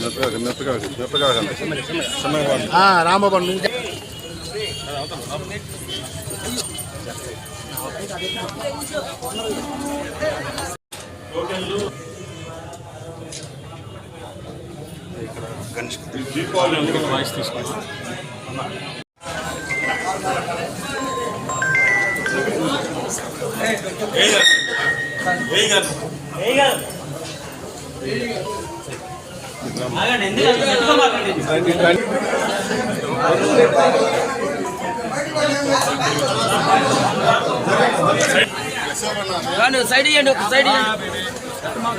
మెత్తగా మెత్తగా మెత్తగా కండి రామబాబు నుంచి సైడ్ ఇవ్వండి ఒక సైడ్ ఇవ్వండి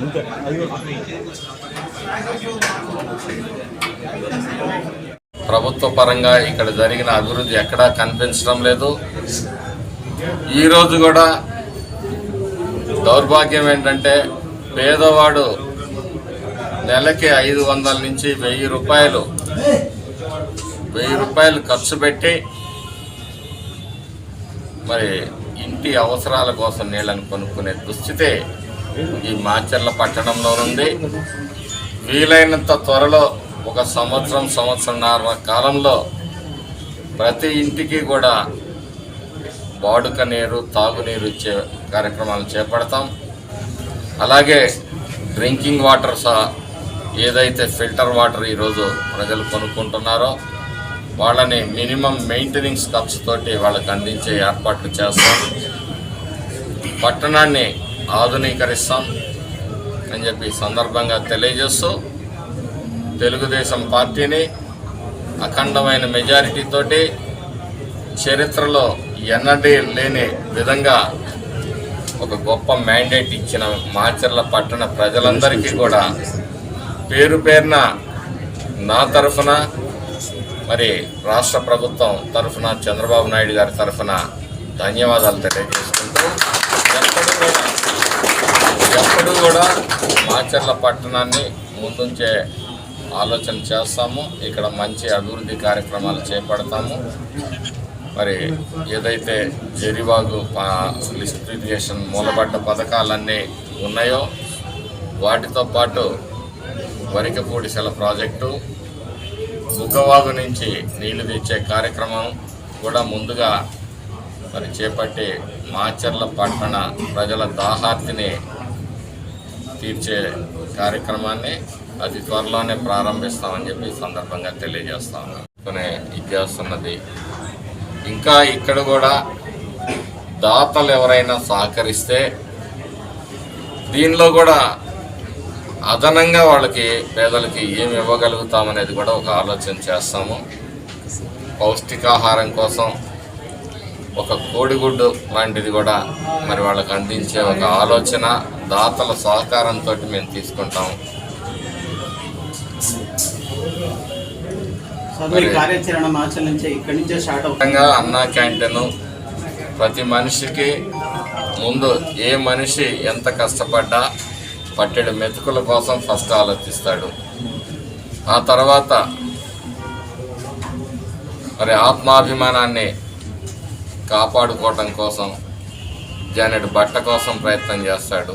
అన్న ప్రభుత్వ పరంగా ఇక్కడ జరిగిన అభివృద్ధి ఎక్కడా కనిపించడం లేదు. ఈరోజు కూడా దౌర్భాగ్యం ఏంటంటే పేదవాడు నెలకి ఐదు వందల నుంచి వెయ్యి రూపాయలు వెయ్యి రూపాయలు ఖర్చు పెట్టి మరి ఇంటి అవసరాల కోసం నీళ్ళని కొనుక్కునే దుస్థితే ఈ మాచర్ల పట్టణంలో ఉంది వీలైనంత త్వరలో ఒక సంవత్సరం సంవత్సరంన్నర కాలంలో ప్రతి ఇంటికి కూడా బాడుక నీరు తాగునీరు ఇచ్చే కార్యక్రమాలు చేపడతాం. అలాగే డ్రింకింగ్ వాటర్ సా ఏదైతే ఫిల్టర్ వాటర్ ఈరోజు ప్రజలు కొనుక్కుంటున్నారో వాళ్ళని మినిమం మెయింటెనెన్స్ ఖర్చుతోటి వాళ్ళకి అందించే ఏర్పాట్లు చేస్తాం. పట్టణాన్ని ఆధునీకరిస్తాం అని చెప్పి సందర్భంగా తెలియజేస్తూ తెలుగుదేశం పార్టీని అఖండమైన మెజారిటీతోటి చరిత్రలో ఎన్నడీ లేని విధంగా ఒక గొప్ప మ్యాండేట్ ఇచ్చిన మాచర్ల పట్టణ ప్రజలందరికీ కూడా పేరు పేరున నా తరఫున మరి రాష్ట్ర ప్రభుత్వం తరఫున చంద్రబాబు నాయుడు గారి తరఫున ధన్యవాదాలు తెలియజేస్తున్నాను. కూడా మాచర్ల పట్టణాన్ని ముందుంచే ఆలోచన చేస్తాము. ఇక్కడ మంచి అభివృద్ధి కార్యక్రమాలు చేపడతాము. మరి ఏదైతే జరివాగు లిస్ట్ ఇరిగేషన్ మూలబడ్డ పథకాలన్నీ ఉన్నాయో వాటితో పాటు వరికపూడిసెల ప్రాజెక్టు బుగ్గవాగు నుంచి నీళ్ళు తెచ్చే కార్యక్రమం కూడా ముందుగా మరి చేపట్టి మాచర్ల పట్టణ ప్రజల దాహార్తిని తీర్చే కార్యక్రమాన్ని అతి త్వరలోనే ప్రారంభిస్తామని చెప్పి సందర్భంగా తెలియజేస్తాము కొనే ఇచ్చేస్తున్నది ఇంకా ఇక్కడ కూడా దాతలు ఎవరైనా సహకరిస్తే దీనిలో కూడా అదనంగా వాళ్ళకి పేదలకి ఏమి ఇవ్వగలుగుతామనేది కూడా ఒక ఆలోచన చేస్తాము. పౌష్టికాహారం కోసం ఒక కోడిగుడ్డు లాంటిది కూడా మరి వాళ్ళకి అందించే ఒక ఆలోచన దాతల సహకారంతో మేము ముఖ్యంగా అన్నా క్యాంటీన్. ప్రతి మనిషికి ముందు ఏ మనిషి ఎంత కష్టపడ్డా పట్టెడు మెతుకుల కోసం ఫస్ట్ ఆలోచిస్తాడు. ఆ తర్వాత మరి ఆత్మాభిమానాన్ని కాపాడుకోవటం కోసం జానెట్ బట్ట కోసం ప్రయత్నం చేస్తాడు.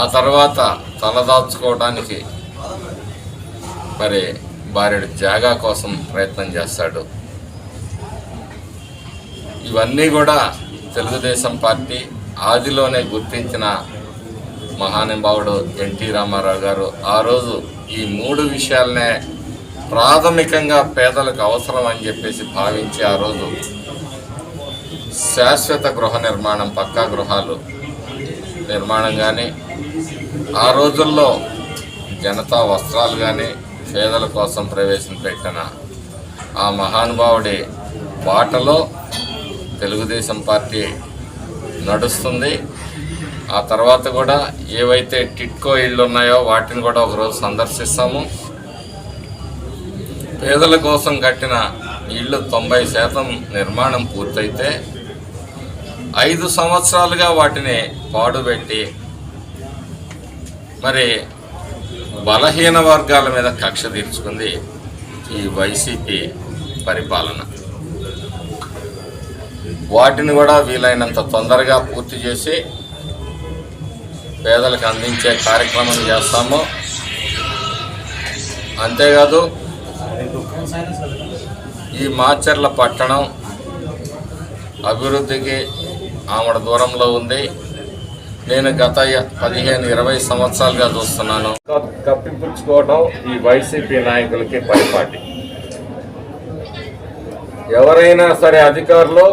ఆ తర్వాత తలదాచుకోవడానికి మరి భార్యడు జాగా కోసం ప్రయత్నం చేస్తాడు. ఇవన్నీ కూడా తెలుగుదేశం పార్టీ ఆదిలోనే గుర్తించిన మహానుభావుడు ఎన్టీ రామారావు గారు. ఆ రోజు ఈ మూడు విషయాలనే ప్రాథమికంగా పేదలకు అవసరం అని చెప్పేసి భావించి ఆ రోజు శాశ్వత గృహ నిర్మాణం పక్కా గృహాలు నిర్మాణం కానీ ఆ రోజుల్లో జనతా వస్త్రాలు కానీ పేదల కోసం ప్రవేశపెట్టిన ఆ మహానుభావుడి బాటలో తెలుగుదేశం పార్టీ నడుస్తుంది. ఆ తర్వాత కూడా ఏవైతే టిట్కో ఇళ్ళు ఉన్నాయో వాటిని కూడా ఒకరోజు సందర్శిస్తాము. పేదల కోసం కట్టిన ఇళ్ళు తొంభై శాతం నిర్మాణం పూర్తయితే ఐదు సంవత్సరాలుగా వాటిని పాడుపెట్టి మరి బలహీన వర్గాల మీద కక్ష తీర్చుకుంది ఈ వైసీపీ పరిపాలన. వాటిని కూడా వీలైనంత తొందరగా పూర్తి చేసి పేదలకు అందించే కార్యక్రమం చేస్తాము. అంతేకాదు ఈ మాచర్ల పట్టణం అభివృద్ధికి ఆమెడ దూరంలో ఉంది. నేను గత పదిహేను ఇరవై సంవత్సరాలుగా చూస్తున్నాను. కప్పిపుచ్చుకోవడం ఈ వైసీపీ నాయకులకి పరిపాటి. ఎవరైనా సరే అధికారులు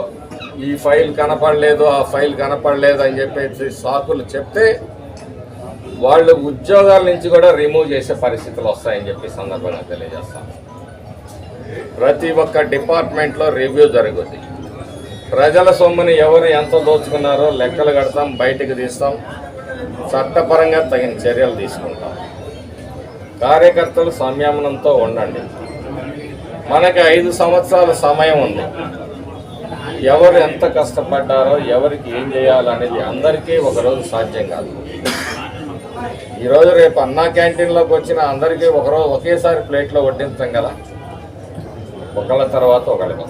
ఈ ఫైల్ కనపడలేదు ఆ ఫైల్ కనపడలేదు అని చెప్పేసి సాకులు చెప్తే వాళ్ళు ఉద్యోగాల నుంచి కూడా రిమూవ్ చేసే పరిస్థితులు వస్తాయని చెప్పి సందర్భంగా తెలియజేస్తాను. ప్రతి ఒక్క డిపార్ట్మెంట్లో రివ్యూ జరుగుద్ది. ప్రజల సొమ్ముని ఎవరు ఎంత దోచుకున్నారో లెక్కలు కడతాం బయటకు తీస్తాం చట్టపరంగా తగిన చర్యలు తీసుకుంటాం. కార్యకర్తలు సంయమనంతో ఉండండి. మనకి ఐదు సంవత్సరాల సమయం ఉంది. ఎవరు ఎంత కష్టపడ్డారో ఎవరికి ఏం చేయాలనేది అందరికీ ఒకరోజు సాధ్యం కాదు. ఈరోజు రేపు అన్నా క్యాంటీన్లోకి వచ్చిన అందరికీ ఒకరోజు ఒకేసారి ప్లేట్లో వడ్డించాం కదా. ఒకళ్ళ తర్వాత ఒకళ్ళకి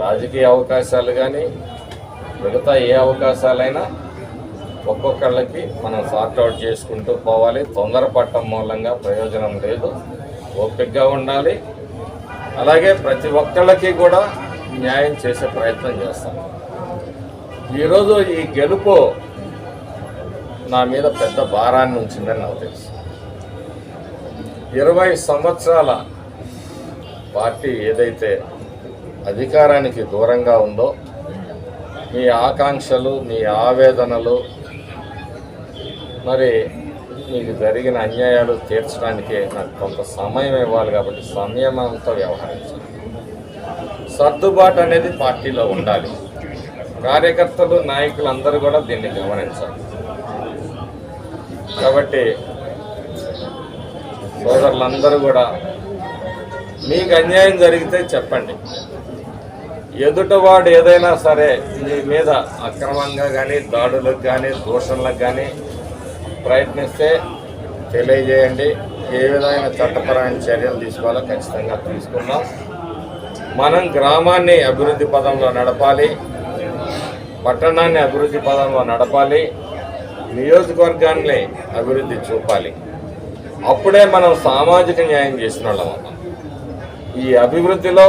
రాజకీయ అవకాశాలు కానీ మిగతా ఏ అవకాశాలైనా ఒక్కొక్కళ్ళకి మనం సార్ట్అవుట్ చేసుకుంటూ పోవాలి. తొందరపడటం మూలంగా ప్రయోజనం లేదు. ఓపికగా ఉండాలి. అలాగే ప్రతి ఒక్కళ్ళకి కూడా న్యాయం చేసే ప్రయత్నం చేస్తాం. ఈరోజు ఈ గెలుపు నా మీద పెద్ద భారాన్ని ఉంచిందని నాకు తెలుసు. ఇరవై సంవత్సరాల పార్టీ ఏదైతే అధికారానికి దూరంగా ఉందో మీ ఆకాంక్షలు మీ ఆవేదనలు మరి మీకు జరిగిన అన్యాయాలు తీర్చడానికే నాకు కొంత సమయం ఇవ్వాలి కాబట్టి సంయమంతో వ్యవహరించాలి. సర్దుబాటు అనేది పార్టీలో ఉండాలి. కార్యకర్తలు నాయకులు అందరూ కూడా దీన్ని గమనించాలి. కాబట్టి సోదరులందరూ కూడా మీకు అన్యాయం జరిగితే చెప్పండి. ఎదుటవాడు ఏదైనా సరే మీ మీద అక్రమంగా కానీ దాడులకు కానీ దూషణలకు కానీ ప్రయత్నిస్తే తెలియజేయండి. ఏ విధమైన చట్టపరమైన చర్యలు తీసుకోవాలో ఖచ్చితంగా తీసుకుందాం మనం గ్రామాన్ని అభివృద్ధి పదంలో నడపాలి. పట్టణాన్ని అభివృద్ధి పదంలో నడపాలి. నియోజకవర్గాన్ని అభివృద్ధి చూపాలి. అప్పుడే మనం సామాజిక న్యాయం చేసిన వాళ్ళం ఈ అభివృద్ధిలో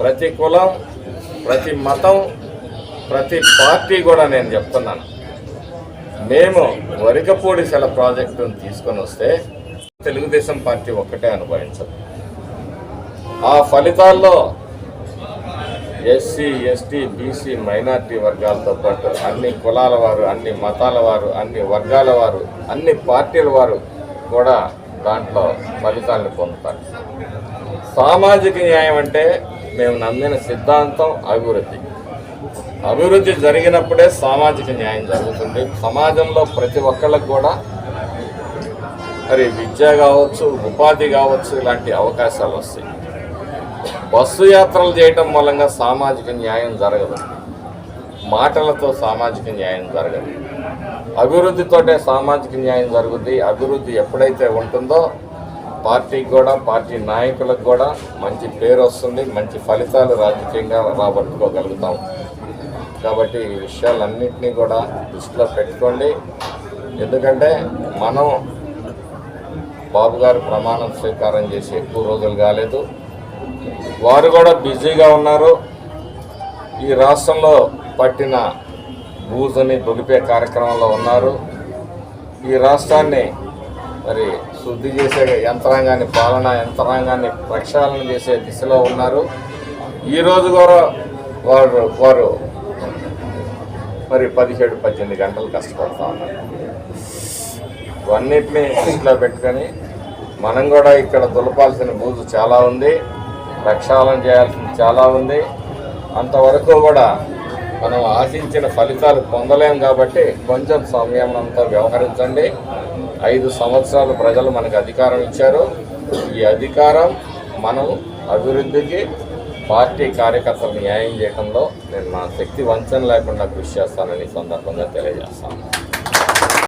ప్రతి కులం ప్రతి మతం ప్రతి పార్టీ కూడా నేను చెప్తున్నాను. మేము వరికపూడి సెల ప్రాజెక్టును తీసుకొని వస్తే తెలుగుదేశం పార్టీ ఒక్కటే అనుభవించదు. ఆ ఫలితాల్లో ఎస్సీ ఎస్టీ బీసీ మైనార్టీ వర్గాలతో పాటు అన్ని కులాల వారు అన్ని మతాల వారు అన్ని వర్గాల వారు అన్ని పార్టీల వారు కూడా దాంట్లో ఫలితాలను పొందుతారు. సామాజిక న్యాయం అంటే మేము నమ్మిన సిద్ధాంతం అభివృద్ధి. అభివృద్ధి జరిగినప్పుడే సామాజిక న్యాయం జరుగుతుంది. సమాజంలో ప్రతి ఒక్కళ్ళకు కూడా మరి విద్య కావచ్చు ఉపాధి కావచ్చు ఇలాంటి అవకాశాలు వస్తాయి. బస్సు యాత్రలు చేయటం మూలంగా సామాజిక న్యాయం జరగదు. మాటలతో సామాజిక న్యాయం జరగదు. అభివృద్ధితోటే సామాజిక న్యాయం జరుగుద్ది. అభివృద్ధి ఎప్పుడైతే ఉంటుందో పార్టీకి కూడా పార్టీ నాయకులకు కూడా మంచి పేరు వస్తుంది మంచి ఫలితాలు రాజకీయంగా రాబట్టుకోగలుగుతాం. కాబట్టి ఈ విషయాలన్నింటినీ కూడా దృష్టిలో పెట్టుకోండి. ఎందుకంటే మనం బాబు గారు ప్రమాణం స్వీకారం చేసి ఎక్కువ రోజులు కాలేదు. వారు కూడా బిజీగా ఉన్నారు. ఈ రాష్ట్రంలో పట్టిన బూజుని దొలిపే కార్యక్రమంలో ఉన్నారు. ఈ రాష్ట్రాన్ని మరి శుద్ధి చేసే యంత్రాంగాన్ని పాలన యంత్రాంగాన్ని ప్రక్షాళన చేసే దిశలో ఉన్నారు. ఈరోజు కూడా వారు వారు మరి పదిహేడు పద్దెనిమిది గంటలు కష్టపడతా ఉన్నారు. ఇవన్నిటిని దృష్టిలో పెట్టుకొని మనం కూడా ఇక్కడ దులపాల్సిన బూజు చాలా ఉంది. ప్రక్షాళన చేయాల్సింది చాలా ఉంది. అంతవరకు కూడా మనం ఆశించిన ఫలితాలు పొందలేం కాబట్టి కొంచెం సంయమనంతో వ్యవహరించండి. ఐదు సంవత్సరాలు ప్రజలు మనకు అధికారం ఇచ్చారు. ఈ అధికారం మనం అభివృద్ధికి పార్టీ కార్యకర్తలకు న్యాయం చేయడంలో నేను నా శక్తి వంచన లేకుండా కృషి చేస్తానని సందర్భంగా తెలియజేస్తాను.